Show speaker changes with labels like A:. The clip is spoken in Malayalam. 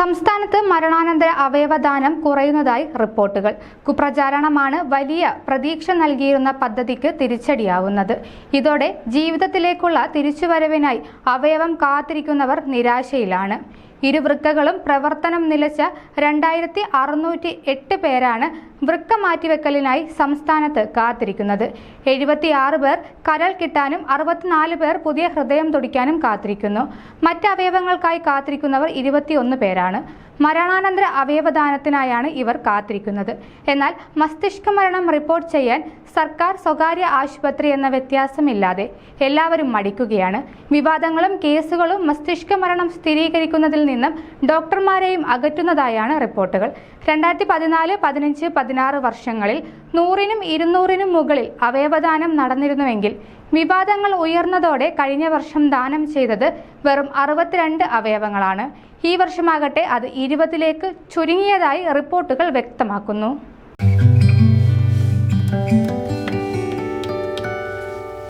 A: സംസ്ഥാനത്ത് മരണാനന്തര അവയവദാനം കുറയുന്നതായി റിപ്പോർട്ടുകൾ. കുപ്രചാരണമാണ് വലിയ പ്രതീക്ഷ നൽകിയിരുന്ന പദ്ധതിക്ക് തിരിച്ചടിയാവുന്നത്. ഇതോടെ ജീവിതത്തിലേക്കുള്ള തിരിച്ചുവരവിനായി അവയവം കാത്തിരിക്കുന്നവർ നിരാശയിലാണ്. ഇരുവൃക്കകളും പ്രവർത്തനം നിലച്ച രണ്ടായിരത്തി അറുന്നൂറ്റി എട്ട് പേരാണ് വൃക്ക മാറ്റിവെക്കലിനായി സംസ്ഥാനത്ത് കാത്തിരിക്കുന്നത്. എഴുപത്തിയാറ് പേർ കരൾ കിട്ടാനും അറുപത്തിനാല് പേർ പുതിയ ഹൃദയം തുടിക്കാനും കാത്തിരിക്കുന്നു. മറ്റ് അവയവങ്ങൾക്കായി കാത്തിരിക്കുന്നവർ ഇരുപത്തിയൊന്ന് പേരാണ്. മരണാനന്തര അവയവദാനത്തിനായാണ് ഇവർ കാത്തിരിക്കുന്നത്. എന്നാൽ മസ്തിഷ്ക മരണം റിപ്പോർട്ട് ചെയ്യാൻ സർക്കാർ സ്വകാര്യ ആശുപത്രി എന്ന വ്യത്യാസമില്ലാതെ എല്ലാവരും മടിക്കുകയാണ്. വിവാദങ്ങളും കേസുകളും മസ്തിഷ്ക മരണം സ്ഥിരീകരിക്കുന്നതിൽ നിന്നും ഡോക്ടർമാരെയും അകറ്റുന്നതായാണ് റിപ്പോർട്ടുകൾ. രണ്ടായിരത്തി പതിനാല് പതിനഞ്ച് പതിനാറ് വർഷങ്ങളിൽ നൂറിനും ഇരുന്നൂറിനും മുകളിൽ അവയവദാനം നടന്നിരുന്നുവെങ്കിൽ വിവാദങ്ങൾ ഉയർന്നതോടെ കഴിഞ്ഞ വർഷം ദാനം ചെയ്തത് വെറും അറുപത്തിരണ്ട് അവയവങ്ങളാണ്. ഈ വർഷമാകട്ടെ അത് ഇരുപതിലേക്ക് ചുരുങ്ങിയതായി റിപ്പോർട്ടുകൾ വ്യക്തമാക്കുന്നു.